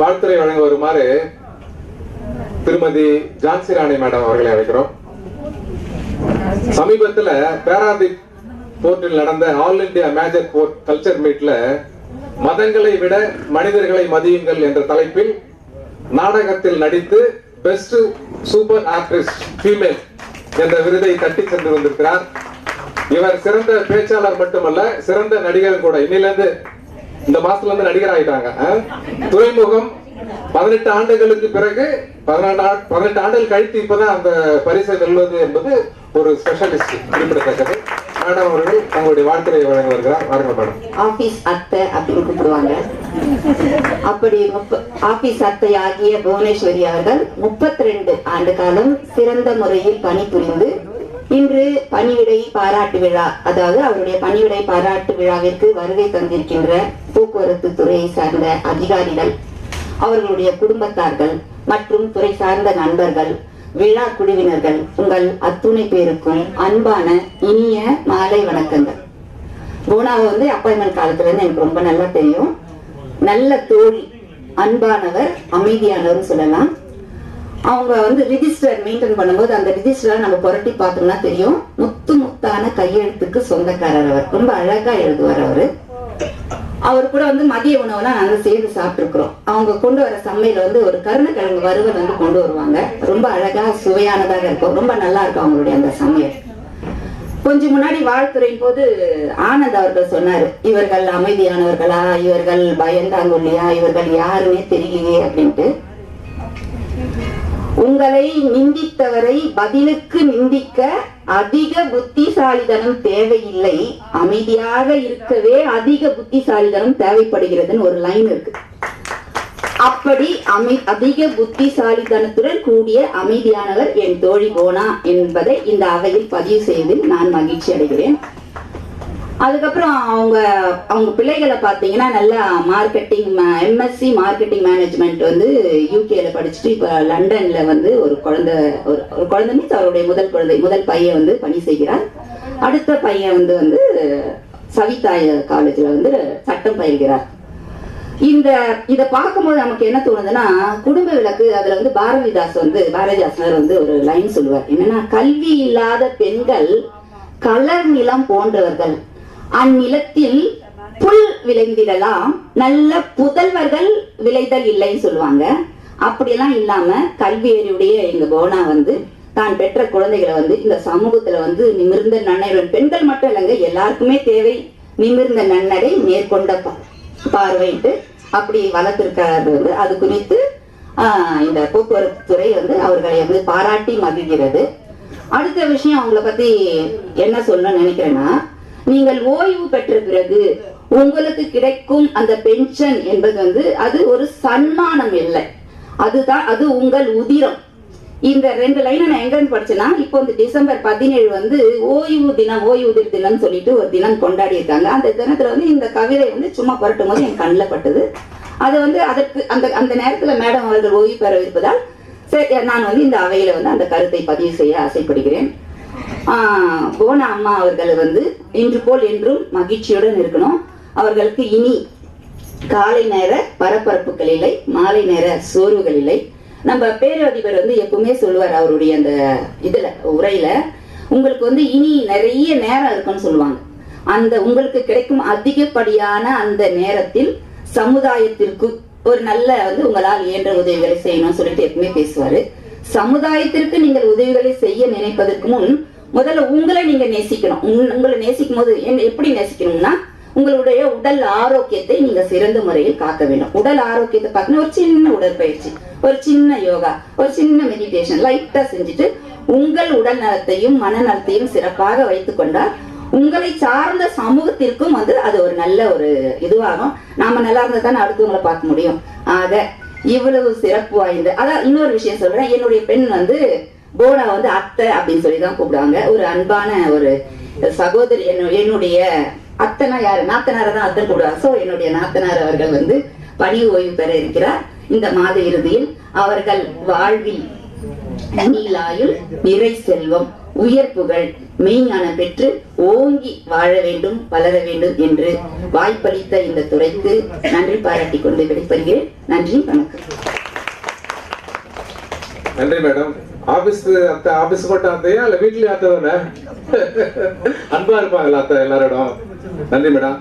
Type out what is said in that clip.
வாழ்த்துறை வழங்க வருமாறு திருமதி ஜான்சி ராணி மேடம் அவர்களை அழைக்கிறோம். சமீபத்தில் பேராதீப் போர்ட்டில் நடந்த all India major port culture மீட்ல மதங்களை விட மனிதர்களை மதியுங்கள் என்ற தலைப்பில் நாடகத்தில் நடித்து பெஸ்ட் சூப்பர் ஆக்ட்ரஸ் ஃபீமேல் என்ற விருதை தட்டி சென்று வந்திருக்கிறார். இவர் சிறந்த பேச்சாளர் மட்டுமல்ல சிறந்த நடிகரும் கூட. இன்னிலிருந்து இந்த மாசத்துல இருந்து நடிகர் ஆயிட்டாங்க துறைமுகம் பதினெட்டு ஆண்டுகளுக்கு பிறகு பதினெட்டு பதினெட்டு ஆண்டுகள் கழித்து இப்பதான் அந்த பரிசை வெல்வது என்பது ஒரு ஸ்பெஷலிஸ்ட் குறிப்பிடத்தக்கது. மேடம் அவர்கள் உங்களுடைய வாழ்த்துறை வழங்க வருகிறார். வாருங்க மேடம். ஆபீஸ் அத்தை அப்படின்னு கூப்பிடுவாங்க. அப்படி ஆபீஸ் அத்தை ஆகிய புவனேஸ்வரி அவர்கள் 32 ஆண்டு காலம் சிறந்த முறையில் பணிபுரிந்து இன்று பணிவிடை பாராட்டு விழா அதாவது அவருடைய பணிவிடை பாராட்டு விழாவிற்கு வருகை தந்திருக்கின்ற போக்குவரத்து துறையை சார்ந்த அதிகாரிகள் அவர்களுடைய குடும்பத்தார்கள் மற்றும் துறை சார்ந்த நண்பர்கள் விழா குழுவினர்கள் உங்கள் அத்துணை பேருக்கும் அன்பான இனிய மாலை வணக்கங்கள். போனாவை வந்து அப்பாயின்மெண்ட் காலத்துல இருந்து எனக்கு ரொம்ப நல்லா தெரியும். நல்ல தோழி அன்பானவர் அமைதியானவர் சொல்லலாம். அவங்க வந்து ரிஜிஸ்டர் மெயின்டைன் பண்ணும்போது அந்த ரிஜிஸ்டர் நம்ம புரட்டி பார்த்தோம்னா தெரியும். முத்து முத்தான கையெழுத்துக்கு சொந்தக்காரர் அவர். ரொம்ப அழகா எழுதுவார் அவரு. அவர் கூட வந்து மதிய உணவுலாம் நாங்க சேர்ந்து சாப்பிட்டுருக்கிறோம். அவங்க கொண்டு வர சமையல் வந்து ஒரு கருணக்கிழங்கு வறுவல் வந்து கொண்டு வருவாங்க. ரொம்ப அழகா சுவையானதாக இருக்கும். ரொம்ப நல்லா இருக்கும் அவங்களுடைய அந்த சமையல். கொஞ்சம் முன்னாடி வாழ்த்துறையின் போது ஆனந்த் அவர்கள் சொன்னாரு இவர்கள் அமைதியானவர்களா? இவர்கள் பயந்தாங்கொல்லியா இவர்கள் யாருன்னே தெரியலையே அப்படின்ட்டு. உங்களை நிந்தித்தவரை பதிலுக்கு நிந்திக்க அதிக புத்திசாலிதனம் தேவையில்லை. அமைதியாக இருக்கவே அதிக புத்திசாலிதனம் தேவைப்படுகிறதுன்னு ஒரு லைன் இருக்கு. அப்படி அமை அதிக புத்திசாலித்தனத்துடன் கூடிய அமைதியானவர் என் தோழி போனா என்பதை இந்த அவையில் பதிவு செய்து நான் மகிழ்ச்சி அடைகிறேன் அதுக்கப்புறம் அவங்க அவங்க பிள்ளைகளை பார்த்தீங்கன்னா நல்லா மார்க்கெட்டிங் எம்எஸ்சி மார்க்கெட்டிங் மேனேஜ்மெண்ட் வந்து யூகேல படிச்சுட்டு இப்போ லண்டன்ல வந்து ஒரு குழந்தை ஒரு ஒரு குழந்தை மீன்ஸ் அவருடைய முதல் குழந்தை முதல் பையன் வந்து பணி செய்கிறார். அடுத்த பையன் வந்து வந்து சவிதா காலேஜில் வந்து சட்டம் பயில்கிறார். இந்த இதை பார்க்கும்போது நமக்கு என்ன தோணுதுன்னா குடும்ப விளக்கு அதுல வந்து பாரதிதாஸ் வந்து பாரதிதாசனர் வந்து ஒரு லைன் சொல்லுவார். என்னன்னா கல்வி இல்லாத பெண்கள் கலர் நிலம் போன்றவர்கள். அந்நிலத்தில் புல் விளைந்திடலாம். நல்ல புதல்வர்கள் விளைதல் இல்லைன்னு சொல்லுவாங்க. அப்படியெல்லாம் இல்லாம கல்வியறிவுடைய எங்க போனா வந்து தான் பெற்ற குழந்தைகளை வந்து இந்த சமூகத்துல வந்து நிமிர்ந்த நன்னடைவன் பெண்கள் மட்டும் இல்லைங்க எல்லாருக்குமே தேவை. நிமிர்ந்த நன்னரை மேற்கொண்ட பா- பார்வையிட்டு அப்படி வளர்த்திருக்காரு வந்து அது குறித்து இந்த போக்குவரத்து துறை வந்து அவர்களை வந்து பாராட்டி மகிழ்கிறது. அடுத்த விஷயம் அவங்கள பத்தி என்ன சொல்லணும்னு நினைக்கிறேன்னா நீங்கள் ஓய்வு பெற்ற பிறகு உங்களுக்கு கிடைக்கும் அந்த பென்ஷன் என்பது வந்து அது ஒரு சன்மானம் இல்லை. அதுதான் அது உங்கள் உதிரம். இந்த ரெண்டு லைனை நான் எங்க படிச்சேன்னா இப்போ இந்த டிசம்பர் பதினேழு வந்து ஓய்வு தினம் ஓய்வுதிர் தினம் சொல்லிட்டு ஒரு தினம் கொண்டாடி இருக்காங்க அந்த தினத்துல வந்து இந்த கவிதை வந்து சும்மா புரட்டும் போது என் கண்ணில் பட்டது. அது வந்து அதற்கு அந்த அந்த நேரத்துல மேடம் அவர்கள் ஓய்வு பெற இருப்பதால் சரி நான் வந்து இந்த அவையில வந்து அந்த கருத்தை பதிவு செய்ய ஆசைப்படுகிறேன். போன அம்மா அவர்கள் வந்து இன்று போல் என்றும் மகிழ்ச்சியுடன் இருக்கணும். அவர்களுக்கு இனி காலை நேர பரபரப்புகள் இல்லை மாலை நேர சோர்வுகள் இல்லை. நம்ம பேரதிபர் வந்து எப்பவுமே சொல்லுவார் அவருடைய அந்த இதுல உரையில உங்களுக்கு வந்து இனி நிறைய நேரம் இருக்குன்னு சொல்லுவாங்க. அந்த உங்களுக்கு கிடைக்கும் அதிகப்படியான அந்த நேரத்தில் சமுதாயத்திற்கு ஒரு நல்ல வந்து உங்களால் இயன்ற உதவிகளை செய்யணும்னு சொல்லிட்டு எப்பவுமே பேசுவாரு. சமுதாயத்திற்கு நீங்கள் உதவிகளை செய்ய நினைப்பதற்கு முன் முதல்ல உங்களை நீங்க நேசிக்கணும். உங்களை நேசிக்கும் போது எப்படி நேசிக்கணும்னா உங்களுடைய உடல் ஆரோக்கியத்தை நீங்க சிறந்த முறையில் காக்க வேண்டும். உடல் ஆரோக்கியத்தை பார்க்கணும். ஒரு சின்ன உடற்பயிற்சி ஒரு சின்ன யோகா ஒரு சின்ன மெடிடேஷன் லைட்டா செஞ்சுட்டு உங்கள் உடல் நலத்தையும் மனநலத்தையும் சிறப்பாக வைத்துக் கொண்டால் உங்களை சார்ந்த சமூகத்திற்கும் வந்து அது ஒரு நல்ல ஒரு இதுவாகும். நாம நல்லா இருந்தா தானே அடுத்தவங்களை பார்க்க முடியும். ஆக இவ்வளவு சிறப்பு வாய்ந்த அதான் இன்னொரு விஷயம் சொல்றேன். என்னுடைய பெண் வந்து போனா வந்து அத்தை அப்படின்னு சொல்லி தான் கூப்பிடுவாங்க. ஒரு அன்பான ஒரு சகோதரி என்னுடைய அத்தனா யாரு? நாத்தனார தான் அத்தன் கூப்பிடுவாங்க. சோ என்னுடைய நாத்தனார் அவர்கள் வந்து பணி ஓய்வு பெற இருக்கிறார். இந்த மாத இறுதியில் அவர்கள் வாழ்வில் நீலாயுள் நிறை செல்வம் உயர் புகழ் மெய்ஞானம் பெற்று ஓங்கி வாழ வேண்டும் வளர வேண்டும் என்று வாய்ப்பளித்த இந்த துறைக்கு நன்றி பாராட்டி கொண்டு விடைபெறுகிறேன். நன்றி வணக்கம். நன்றி மேடம் ஆபீஸ் அத்தை ஆபீஸ் மட்டும் அத்தையா? இல்ல வீட்லயும் அத்தை தானே அன்பா இருப்பாங்களா அத்தை எல்லாரோடும். நன்றி மேடம்